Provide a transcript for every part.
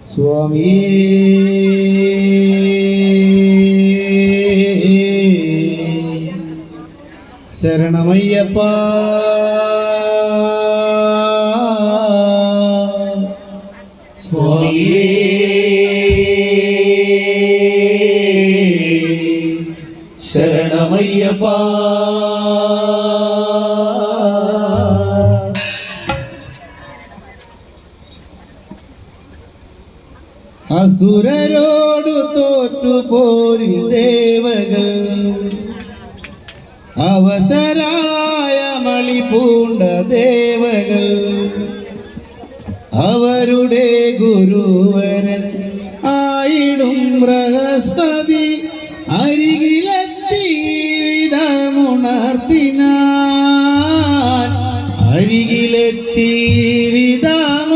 சுவாமி. சரணமையப்பா. சுவாமியே. சரணமையப்பா. അവസരായ മളി പൂണ്ട ദേവകൾ അവരുടെ ഗുരുവരൻ ആയിടും ബൃഹസ്പതി അരികിലെത്തി വിധമുണർത്തിനാൻ. അരികിലെത്തി വിധമുണർത്തിനാൻ.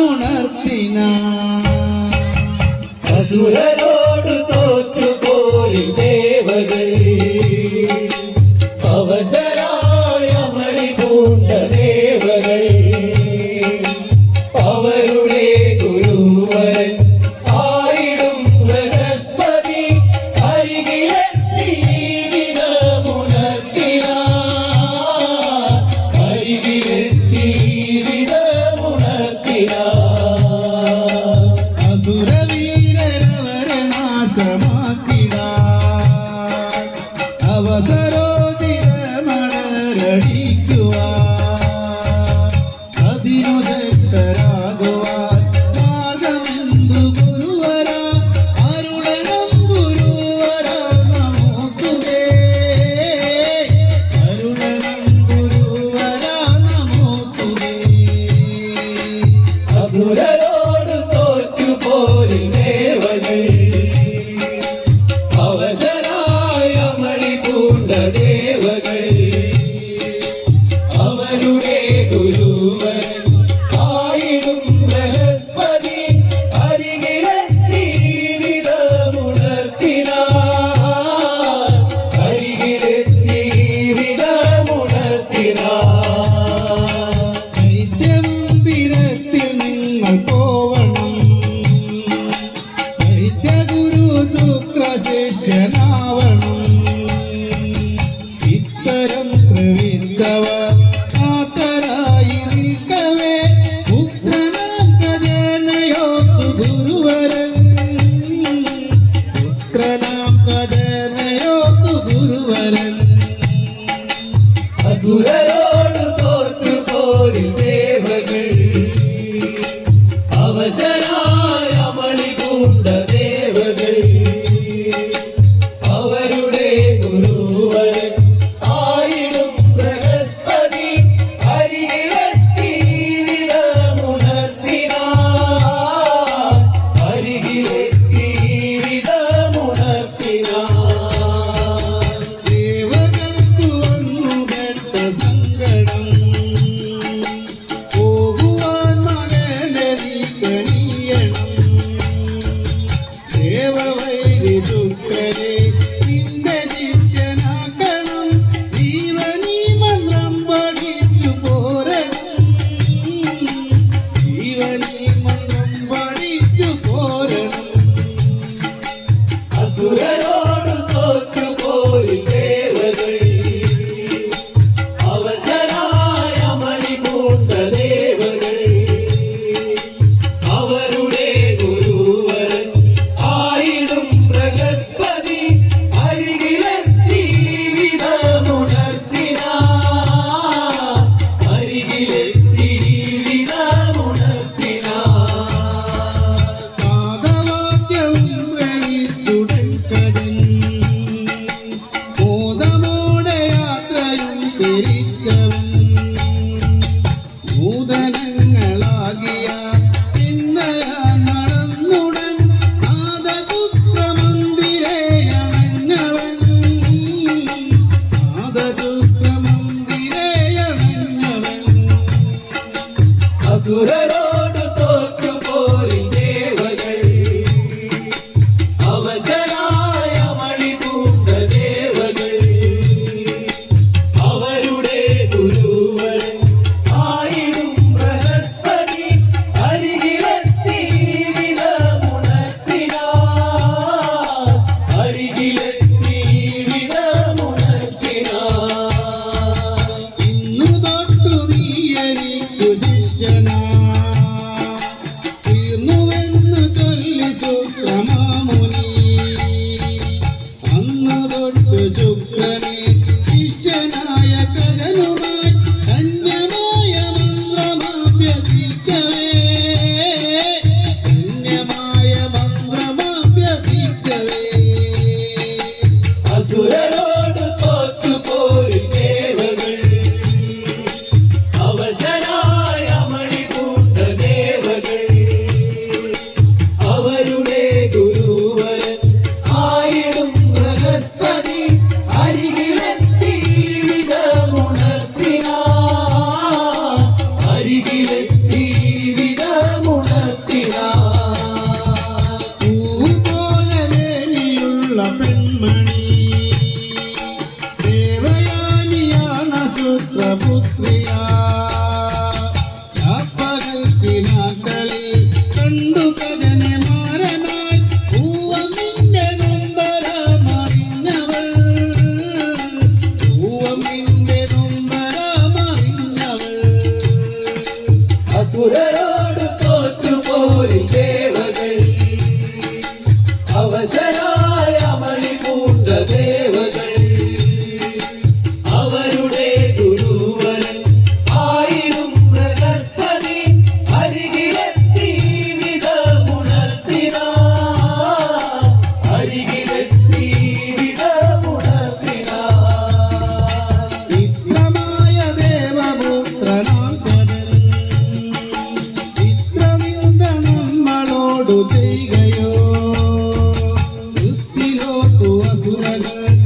ಮಧುರಗಳ